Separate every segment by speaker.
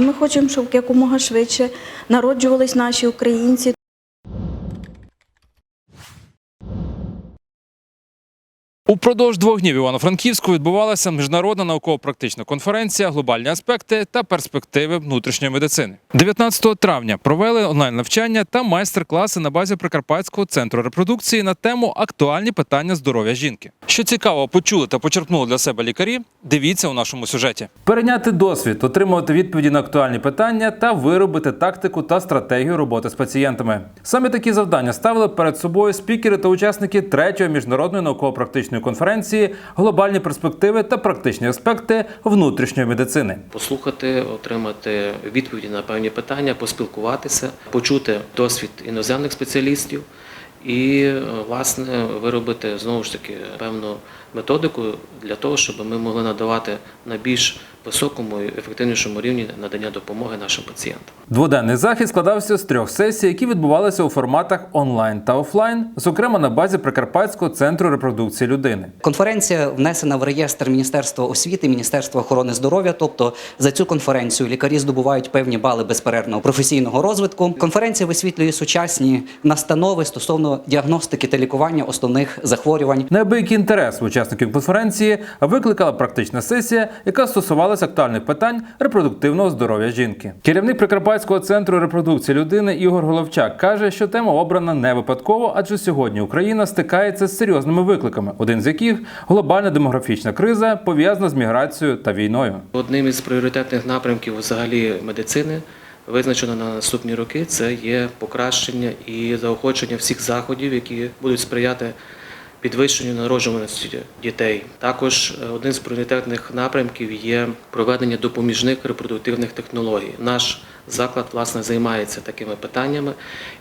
Speaker 1: Ми хочемо, щоб якомога швидше народжувались наші українці.
Speaker 2: Упродовж двох днів Івано-Франківську відбувалася міжнародна науково-практична конференція Глобальні аспекти та перспективи внутрішньої медицини. 19 травня провели онлайн-навчання та майстер-класи на базі Прикарпатського центру репродукції на тему актуальні питання здоров'я жінки. Що цікаво, почули та почерпнули для себе лікарі. Дивіться у нашому сюжеті. Перейняти досвід, отримувати відповіді на актуальні питання та виробити тактику та стратегію роботи з пацієнтами. Саме такі завдання ставили перед собою спікери та учасники третьої міжнародної науково-практичної конференції Глобальні перспективи та практичні аспекти внутрішньої медицини.
Speaker 3: послухати, отримати відповіді на певні питання, поспілкуватися, почути досвід іноземних спеціалістів і е, власне виробити знову ж таки певну методику для того, щоб ми могли надавати на більш високому і ефективнішому рівні надання допомоги нашим пацієнтам.
Speaker 2: Дводенний захід складався з трьох сесій, які відбувалися у форматах онлайн та офлайн, зокрема на базі Прикарпатського центру репродукції людини.
Speaker 4: Конференція внесена в реєстр Міністерства освіти, Міністерства охорони здоров'я. Тобто за цю конференцію лікарі здобувають певні бали безперервного професійного розвитку. Конференція висвітлює сучасні настанови стосовно діагностики та лікування основних захворювань.
Speaker 2: Неабиякий інтерес учасників конференції викликала практична сесія, яка стосувалася актуальних питань репродуктивного здоров'я жінки. Керівник Прикарпатського центру репродукції людини Ігор Головчак каже, що тема обрана не випадково, адже сьогодні Україна стикається з серйозними викликами, один з яких глобальна демографічна криза пов'язана з міграцією та війною.
Speaker 3: Одним із пріоритетних напрямків взагалі медицини визначено на наступні роки це є покращення і заохочення всіх заходів, які будуть сприяти підвищенню народжуваності дітей. Також е, один з пріоритетних напрямків є проведення допоміжних репродуктивних технологій. Наш заклад власне займається такими питаннями,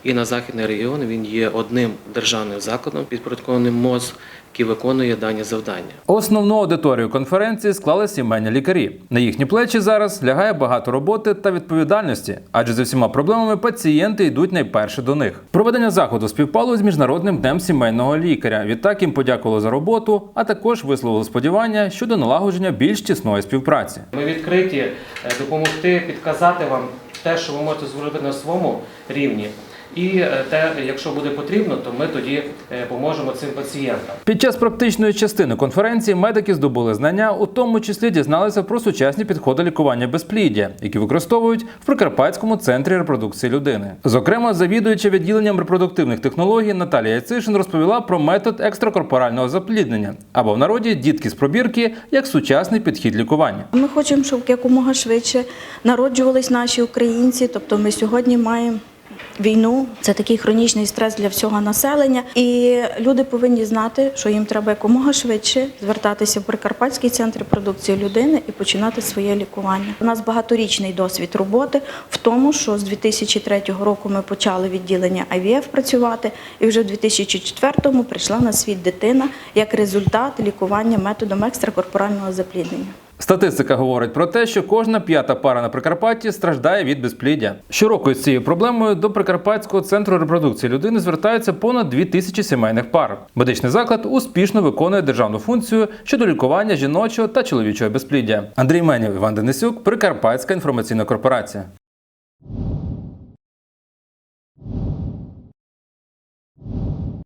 Speaker 3: і на західний регіон він є одним державним закладом підпорядкованим МОЗ, який виконує дані завдання.
Speaker 2: Основну аудиторію конференції склали сімейні лікарі. На їхні плечі зараз лягає багато роботи та відповідальності, адже за всіма проблемами пацієнти йдуть найперше до них. Проведення заходу співпало з міжнародним днем сімейного лікаря. Відтак їм подякували за роботу, а також висловили сподівання щодо налагодження більш тісної співпраці.
Speaker 3: Ми відкриті е, допомогти, підказати вам те, що ви можете зробити на своєму рівні. І е, те, якщо буде потрібно, то ми тоді е, поможемо цим пацієнтам.
Speaker 2: Під час практичної частини конференції медики здобули знання, у тому числі дізналися про сучасні підходи лікування безпліддя, які використовують в Прикарпатському центрі репродукції людини. Зокрема, завідуюча відділенням репродуктивних технологій Наталія Яцишин розповіла про метод екстракорпорального запліднення або в народі дітки з пробірки як сучасний підхід лікування.
Speaker 1: Ми хочемо, щоб якомога швидше народжувались наші українці. Тобто ми сьогодні маємо. Війну це такий хронічний стрес для всього населення, і люди повинні знати, що їм треба якомога швидше звертатися в Прикарпатський центр продукції людини і починати своє лікування. У нас багаторічний досвід роботи в тому, що з 2003 року ми почали відділення IVF працювати, і вже в 2004 прийшла на світ дитина як результат лікування методом екстракорпорального запліднення.
Speaker 2: Статистика говорить про те, що кожна п'ята пара на Прикарпатті страждає від безпліддя. Щороку з цією проблемою до Прикарпатського центру репродукції людини звертаються понад 2 тисячі сімейних пар. Медичний заклад успішно виконує державну функцію щодо лікування жіночого та чоловічого безпліддя. Андрій Менєв, Іван Денисюк, Прикарпатська інформаційна корпорація.